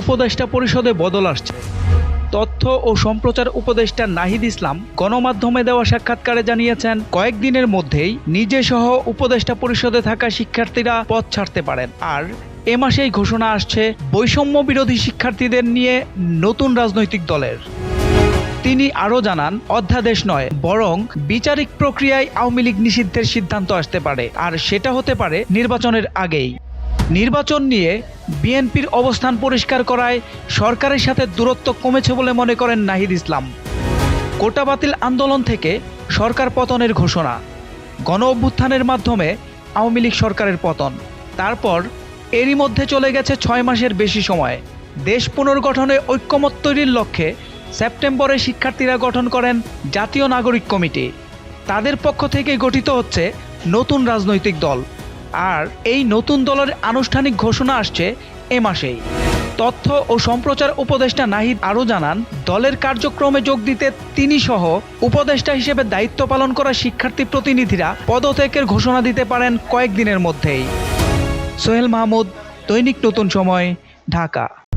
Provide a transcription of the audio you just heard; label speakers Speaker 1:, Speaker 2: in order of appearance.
Speaker 1: উপদেষ্টা পরিষদে বদল আসছে। তথ্য ও সম্প্রচার উপদেষ্টা নাহিদ ইসলাম গণমাধ্যমে দেওয়া সাক্ষাৎকারে জানিয়েছেন, কয়েকদিনের মধ্যেই নিজে সহ উপদেষ্টা পরিষদে থাকা শিক্ষার্থীরা পথ ছাড়তে পারেন। আর এ মাসেই ঘোষণা আসছে, বৈষম্য বিরোধী শিক্ষার্থীদের নিয়ে নতুন রাজনৈতিক দলের। তিনি আরও জানান, অধ্যাদেশ নয়, বরং বিচারিক প্রক্রিয়ায় আওয়ামী লীগ নিষিদ্ধের সিদ্ধান্ত আসতে পারে, আর সেটা হতে পারে নির্বাচনের আগেই। নির্বাচন নিয়ে বিএনপির অবস্থান পরিষ্কার করায় সরকারের সাথে দূরত্ব কমেছে বলে মনে করেন নাহিদ ইসলাম। কোটা বাতিল আন্দোলন থেকে সরকার পতনের ঘোষণা। গণ অভ্যুত্থানের মাধ্যমে আওয়ামী লীগ সরকারের পতন। তারপর এরই মধ্যে চলে গেছে ছয় মাসের বেশি সময়। দেশ পুনর্গঠনে ঐক্যমত তৈরির লক্ষ্যে সেপ্টেম্বরে শিক্ষার্থীরা গঠন করেন জাতীয় নাগরিক কমিটি। তাদের পক্ষ থেকে গঠিত হচ্ছে নতুন রাজনৈতিক দল। আর এই নতুন দলের আনুষ্ঠানিক ঘোষণা আসছে এ মাসেই। তথ্য ও সম্প্রচার উপদেষ্টা নাহিদ আরও জানান, দলের কার্যক্রমে যোগ দিতে তিনি সহ উপদেষ্টা হিসেবে দায়িত্ব পালন করা শিক্ষার্থী প্রতিনিধিরা পদত্যাগের ঘোষণা দিতে পারেন কয়েকদিনের মধ্যেই। সোহেল মাহমুদ, দৈনিক নতুন সময়, ঢাকা।